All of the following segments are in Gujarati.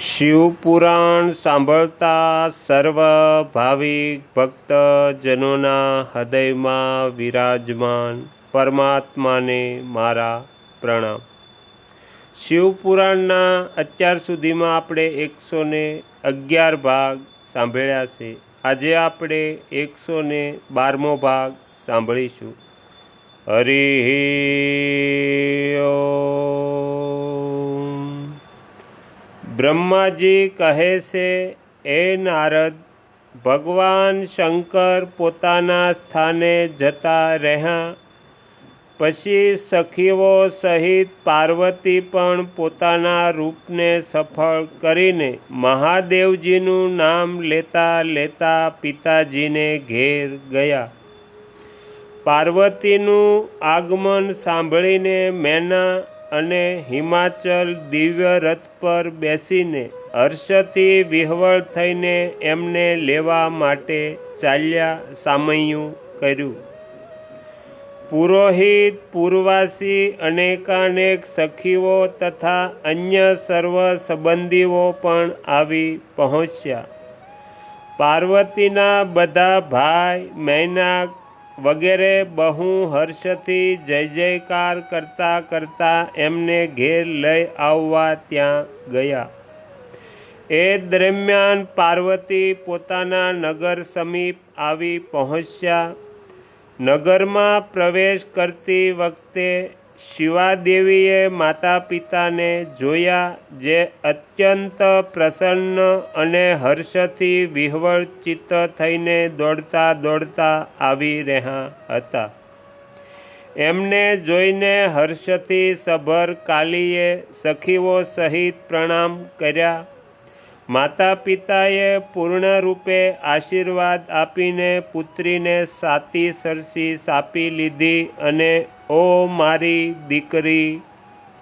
શિવપુરાણ સાંભળતા સર્વ ભાવિક ભક્તજનોના હૃદયમાં વિરાજમાન પરમાત્માને મારા પ્રણામ. શિવપુરાણના અત્યાર સુધીમાં આપણે એકસો ને અગિયાર ભાગ સાંભળ્યા છે. આજે આપણે એકસો ને બારમો ભાગ સાંભળીશું. હરિ બ્રહ્માજી કહે છે, એ નારદ, ભગવાન શંકર પોતાના સ્થાને જતા રહ્યા. પછી સખીઓ સહિત પાર્વતી પણ પોતાના રૂપને સફળ કરીને મહાદેવજીનું નામ લેતા લેતા પિતાજીને ઘેર ગયા. પાર્વતીનું આગમન સાંભળીને મેના અને હિમાચલ દિવ્ય રથ પર બેસીને હર્ષથી વિહવળ થઈને એમને લેવા માટે ચાલ્યા સામયું કર્યું. પુરોહિત, પૂર્વાસી, અનેકાનેક સખીઓ તથા અન્ય સર્વ સંબંધીઓ પણ આવી પહોંચ્યા. પાર્વતીના બધા ભાઈ, મૈનાક વગેરે બહુ હર્ષથી જય જયકાર કરતા કરતા એમને ઘેર લઈ આવવા ત્યાં ગયા. એ દરમિયાન પાર્વતી પોતાના નગર સમીપ આવી પહોંચ્યા. નગરમાં પ્રવેશ કરતી વખતે શિવાદેવીએ માતા પિતાને જોયા જે અત્યંત પ્રસન્ન અને હર્ષથી વિહવળ ચિત્ત થઈને દોડતા દોડતા આવી રહ્યા હતા. એમને જોઈને હર્ષથી સભર કાલીએ સખીઓ સહિત પ્રણામ કર્યા. માતા પિતાએ પૂર્ણરૂપે આશીર્વાદ આપીને પુત્રીને સાતી સરસી સાપી લીધી અને ઓ મારી દીકરી,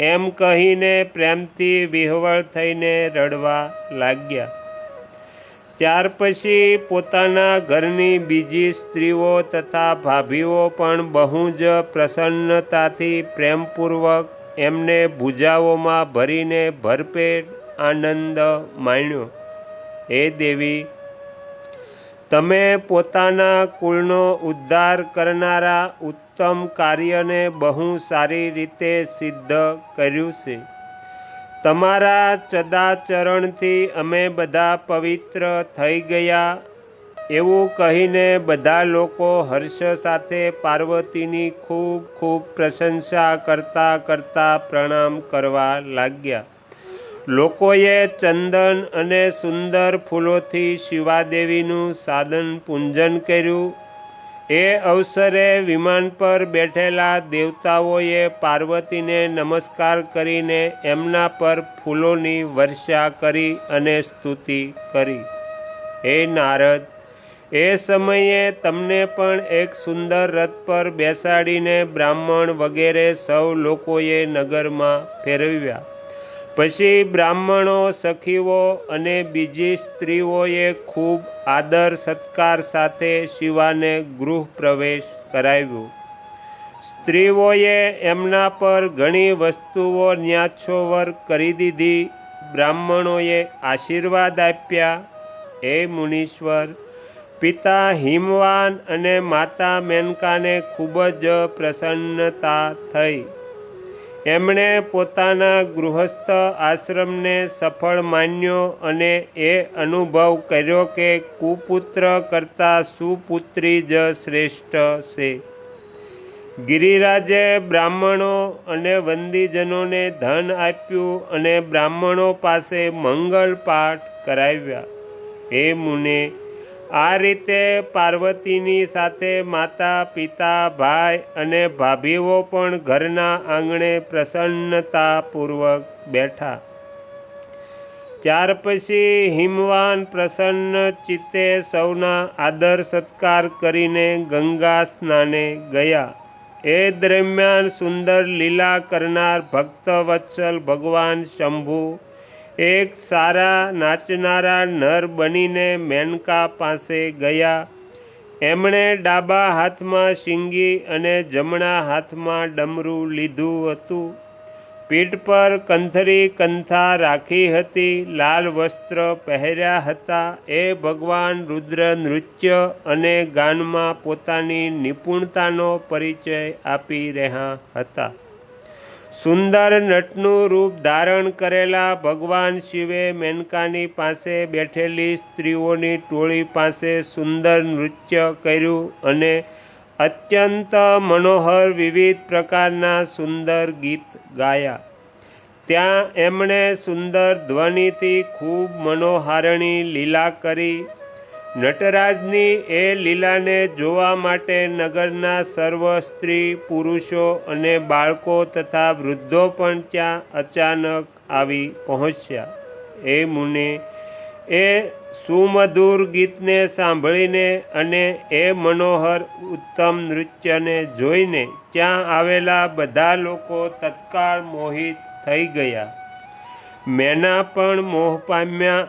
એમ કહીને પ્રેમથી વિહવળ થઈને રડવા લાગ્યા. ત્યાર પછી પોતાના ઘરની બીજી સ્ત્રીઓ તથા ભાભીઓ પણ બહુ જ પ્રસન્નતાથી પ્રેમપૂર્વક એમને ભૂજાઓમાં ભરીને ભરપેટ આનંદ માણ્યો. હે દેવી તમે પોતાના કુળનો ઉદ્ધાર કરનારા ઉત્તમ કાર્યને બહુ સારી રીતે સિદ્ધ કર્યું છે. તમારા ચદાચરણથી અમે બધા પવિત્ર થઈ ગયા. એવું કહીને બધા લોકો હર્ષ સાથે પાર્વતીની ખૂબ ખૂબ પ્રશંસા કરતા કરતા પ્રણામ કરવા લાગ્યા. લોકોએ ચંદન અને સુંદર ફૂલોથી શિવાદેવીનું સાદન પૂંજન કર્યું. એ અવસરે વિમાન પર બેઠેલા દેવતાઓએ પાર્વતીને નમસ્કાર કરીને એમના પર ફૂલોની વર્ષા કરી અને સ્તુતિ કરી. હે નારદ, એ સમયે તમને પણ એક સુંદર રથ પર બેસાડીને બ્રાહ્મણ વગેરે સૌ લોકોએ નગરમાં ફેરવ્યા. પછી બ્રાહ્મણો, સખીઓ અને બીજી સ્ત્રીઓએ ખૂબ આદર સત્કાર સાથે શિવાને ગૃહ પ્રવેશ કરાવ્યો. સ્ત્રીઓએ એમના પર ઘણી વસ્તુઓ ન્યાછોવર કરી દીધી. બ્રાહ્મણોએ આશીર્વાદ આપ્યા. હે મુનીશ્વર, પિતા હિમવાન અને માતા મેનકાને ખૂબ જ પ્રસન્નતા થઈ. એમણે પોતાના ગૃહસ્થ આશ્રમને સફળ માન્યો અને એ અનુભવ કર્યો કે કુપુત્ર કરતાં સુપુત્રી જ શ્રેષ્ઠ છે. ગિરિરાજે બ્રાહ્મણો અને વંદીજનોને ધન આપ્યું અને બ્રાહ્મણો પાસે મંગલ પાઠ કરાવ્યા. હે મુને આ રીતે પાર્વતીની સાથે માતા, પિતા, ભાઈ અને ભાભીઓ પણ ઘરના આંગણે પ્રસન્નતાપૂર્વક બેઠા. ત્યાર પછી હિમવાન પ્રસન્ન ચિત્તે સૌના આદર સત્કાર કરીને ગંગા સ્નાને ગયા. એ દરમિયાન સુંદર લીલા કરનાર ભક્તવત્સલ ભગવાન શંભુ એક સારા નાચનારા નર બનીને મેનકા પાસે ગયા. એમણે ડાબા હાથમાં શીંગી અને જમણા હાથમાં ડમરું લીધું હતું. પીઠ પર કંથરી કંથા રાખી હતી, લાલ વસ્ત્ર પહેર્યા હતા. એ ભગવાન રુદ્ર નૃત્ય અને ગાનમાં પોતાની નિપુણતાનો પરિચય આપી રહ્યા હતા. સુંદર નટનું રૂપ ધારણ કરેલા ભગવાન શિવે મેનકાની પાસે બેઠેલી સ્ત્રીઓની ટોળી પાસે સુંદર નૃત્ય કર્યું અને અત્યંત મનોહર વિવિધ પ્રકારના સુંદર ગીત ગાયા. ત્યાં એમણે સુંદર ધ્વનિથી ખૂબ મનોહારણી લીલા કરી નટરાજની એ લીલાને જોવા માટે નગરના સર્વ સ્ત્રી, પુરુષો અને બાળકો તથા વૃદ્ધો પણ ત્યાં અચાનક આવી પહોંચ્યા. એ મુને એ સુમધુર ગીતને સાંભળીને અને એ મનોહર ઉત્તમ નૃત્યને જોઈને ત્યાં આવેલા બધા લોકો તત્કાળ મોહિત થઈ ગયા. મેના પણ મોહ પામ્યા.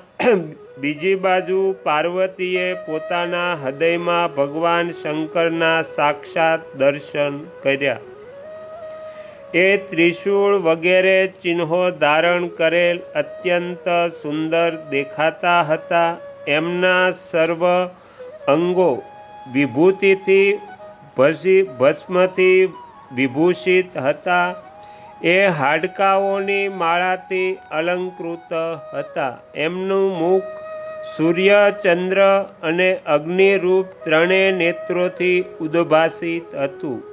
બીજી બાજુ પાર્વતીએ પોતાના હૃદયમાં ભગવાન શંકરના સાક્ષાત દર્શન કર્યા. એ ત્રિશૂળ વગેરે ચિહ્નો ધારણ કરેલ અત્યંત સુંદર દેખાતા હતા. એમના સર્વ અંગો વિભૂતિથી ભસી ભસ્મથી વિભૂષિત હતા. એ હાડકાઓની માળાથી અલંકૃત હતા. એમનું મુખ સૂર્ય, ચંદ્ર અને અગ્નિરૂપ ત્રણેય નેત્રોથી ઉદ્ભાસિત હતું.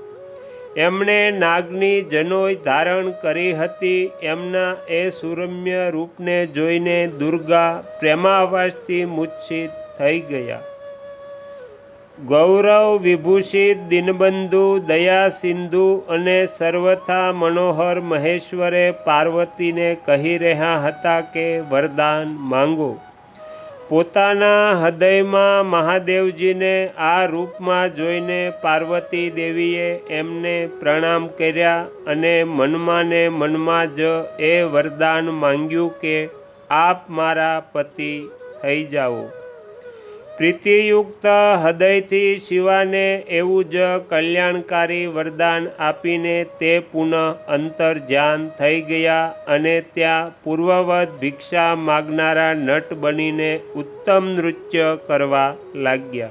એમણે નાગની જનોય ધારણ કરી હતી. એમના એ સુરમ્ય રૂપને જોઈને દુર્ગા પ્રેમાવાસથી મૂર્છિત થઈ ગયા. ગૌરવ વિભૂષિત દિનબંધુ, દયા સિંધુ અને સર્વથા મનોહર મહેશ્વરે પાર્વતીને કહી રહ્યા હતા કે, વરદાન માંગો. પોતાના હૃદયમાં મહાદેવજીને આ રૂપમાં જોઈને પાર્વતી દેવીએ એમને પ્રણામ કર્યા અને મનમાં ને મનમાં જ એ વરદાન માંગ્યું કે આપ મારા પતિ થઈ જાઓ. પ્રીતિયુક્ત હૃદયથી શિવાને એવું જ કલ્યાણકારી વરદાન આપીને તે પુનઃ અંતર ધ્યાન થઈ ગયા અને ત્યાં પૂર્વવત ભિક્ષા માગનારા નટ બનીને ઉત્તમ નૃત્ય કરવા લાગ્યા.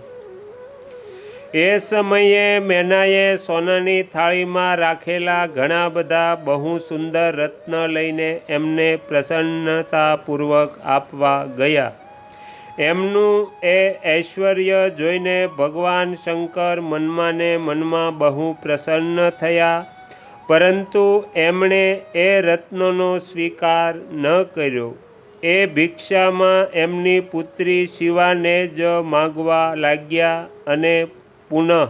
એ સમયે મેનાએ સોનાની થાળીમાં રાખેલા ઘણા બધા બહુ સુંદર રત્ન લઈને એમને પ્રસન્નતાપૂર્વક આપવા ગયા. એમનું એ ઐશ્વર્ય જોઈને ભગવાન શંકર મનમાં ને મનમાં બહુ પ્રસન્ન થયા. પરંતુ એમણે એ રત્નોનો સ્વીકાર ન કર્યો. એ ભિક્ષામાં એમની પુત્રી શિવાને જ માગવા લાગ્યા અને પુનઃ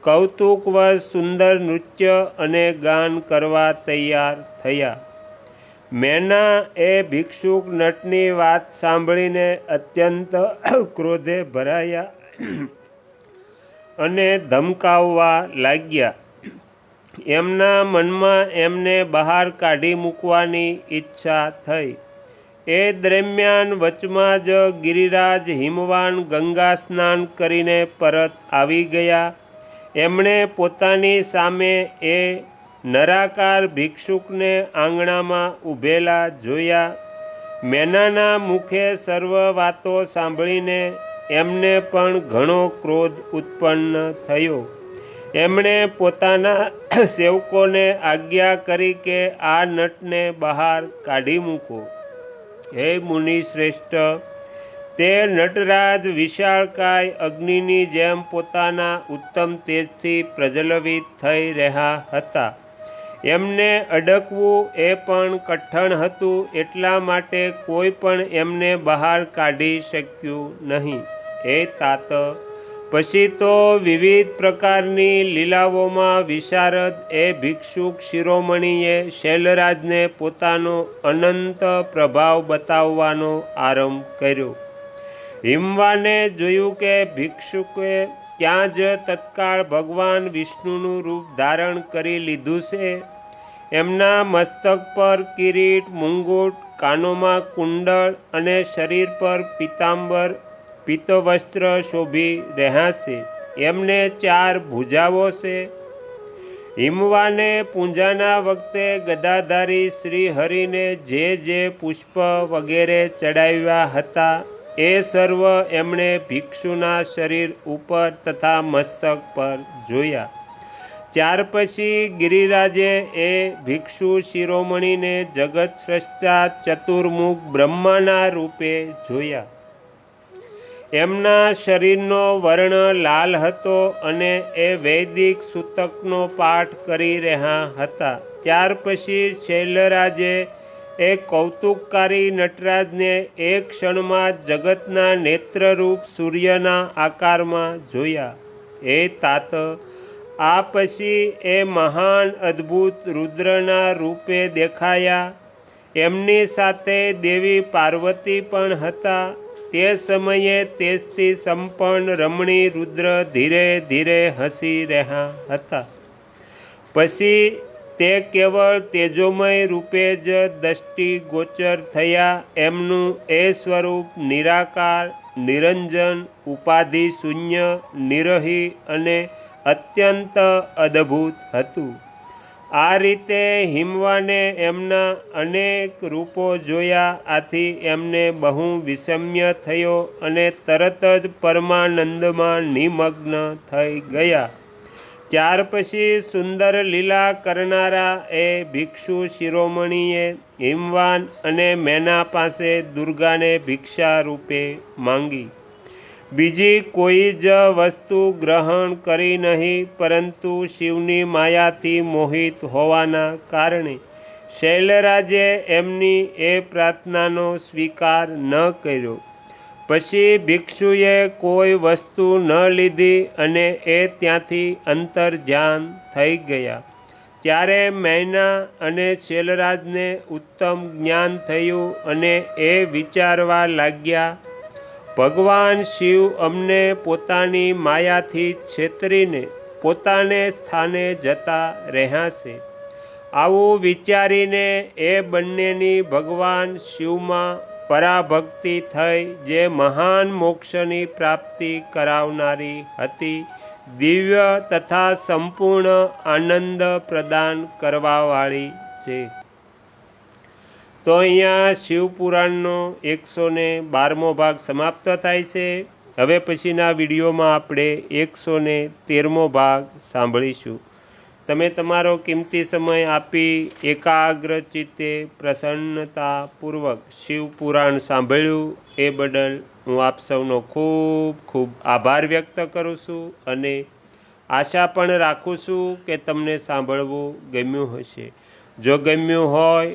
કૌતુકવશ સુંદર નૃત્ય અને ગાન કરવા તૈયાર થયા. મેના એ ભિક્ષુક નટની વાત સાંભળીને અત્યંત ક્રોધે ભરાયા અને ધમકાવવા લાગ્યા. એમના મનમાં એમને બહાર કાઢી મૂકવાની ઈચ્છા થઈ. એ દરમિયાન વચમાં જ ગિરિરાજ હિમવાન ગંગા સ્નાન કરીને પરત આવી ગયા. એમણે પોતાની સામે એ નરાકાર ભિક્ષુકને આંગણામાં ઊભેલા જોયા. મેનાના મુખે સર્વ વાતો સાંભળીને એમને પણ ઘણો ક્રોધ ઉત્પન્ન થયો. એમણે પોતાના સેવકોને આજ્ઞા કરી કે આ નટને બહાર કાઢી મૂકો. હે મુનિ શ્રેષ્ઠ, તે નટરાજ વિશાળકાય અગ્નિની જેમ પોતાના ઉત્તમ તેજથી પ્રજ્વલિત થઈ રહ્યા હતા. એમને અડકવું એ પણ કઠણ હતું, એટલા માટે કોઈ પણ એમને બહાર કાઢી શક્યું નહીં. હે તાત, પછી તો વિવિધ પ્રકારની લીલાઓમાં વિશારદ એ ભિક્ષુક શિરોમણીએ શૈલરાજને પોતાનો અનંત પ્રભાવ બતાવવાનો આરંભ કર્યો. હિમવાને જોયું કે ભિક્ષુકે ત્યાં જ તત્કાળ ભગવાન વિષ્ણુનું રૂપ ધારણ કરી લીધું છે એમના મસ્તક પર કિરીટ, મુંગુટ, કાનોમાં કુંડળ અને શરીર પર પિતાંબર પિત્તવસ્ત્ર શોભી રહ્યા છે. એમને ચાર ભુજાઓ છે. હિમવાને પૂંજાના વખતે ગદાધારી શ્રી હરિને જે જે પુષ્પ વગેરે ચડાવ્યા હતા, એ સર્વ એમણે ભિક્ષુના શરીર ઉપર તથા મસ્તક પર જોયા. ત્યાર પછી ગિરિરાજે એ ભિક્ષુ શિરોમણીને જગત સ્રષ્ટા ચતુર્મુખ બ્રહ્માના રૂપે જોયા. એમના શરીરનો વર્ણ લાલ હતો અને એ વૈદિક સૂતકનો પાઠ કરી રહ્યા હતા. ત્યાર પછી શૈલરાજે એ કૌતુકકારી નટરાજને એક ક્ષણમાં જગતના નેત્રરૂપ સૂર્યના આકારમાં જોયા. એ તાત આ પછી એ મહાન અદ્ભુત રુદ્રના રૂપે દેખાયા. એમની સાથે દેવી પાર્વતી પણ હતા. તે સમયે તેજથી સંપન્ન રમણી રુદ્ર ધીરે ધીરે હસી રહ્યા હતા. પછી તે કેવળ તેજોમય રૂપે જ દ્રષ્ટિ ગોચર થયા. એમનું એ સ્વરૂપ નિરાકાર, નિરંજન, ઉપાધિ શૂન્ય, નિરહી અને અત્યંત અદ્ભુત હતું. આ રીતે હિમવાને એમના અનેક રૂપો જોયા, આથી એમને બહુ વિષમ્ય થયો અને તરત જ પરમાનંદમાં નિમગ્ન થઈ ગયા. ત્યાર પછી સુંદર લીલા કરનારા એ ભિક્ષુ શિરોમણીએ હિમવાન અને મેના પાસે દુર્ગાને ભિક્ષા રૂપે માંગી. બીજી કોઈ જ વસ્તુ ગ્રહણ કરી નહીં, પરંતુ શિવની માયાથી મોહિત હોવાના કારણે શૈલરાજે એમની એ પ્રાર્થનાનો સ્વીકાર ન કર્યો. પછી ભિક્ષુએ કોઈ વસ્તુ ન લીધી અને એ ત્યાંથી અંતર ધ્યાન થઈ ગયા. ત્યારે મૈના અને શૈલરાજને ઉત્તમ જ્ઞાન થયું અને એ વિચારવા લાગ્યા ભગવાન શિવ અમને પોતાની માયાથી છેતરીને પોતાને સ્થાને જતા રહ્યા છે આવું વિચારીને એ બંનેની ભગવાન શિવમાં પરાભક્તિ થઈ, જે મહાન મોક્ષની પ્રાપ્તિ કરાવનારી હતી, દિવ્ય તથા સંપૂર્ણ આનંદ પ્રદાન કરવાવાળી છે. તો અહીંયા શિવપુરાણનો એકસો ને બારમો ભાગ સમાપ્ત થાય છે. હવે પછીના વિડીયોમાં આપણે એકસો ને તેરમો ભાગ સાંભળીશું. તમે તમારો કિંમતી સમય આપી એકાગ્ર ચિત્તે પ્રસન્નતાપૂર્વક શિવપુરાણ સાંભળ્યું એ બદલ હું આપ સૌનો ખૂબ ખૂબ આભાર વ્યક્ત કરું છું અને આશા પણ રાખું છું કે તમને સાંભળવું ગમ્યું હશે. જો ગમ્યું હોય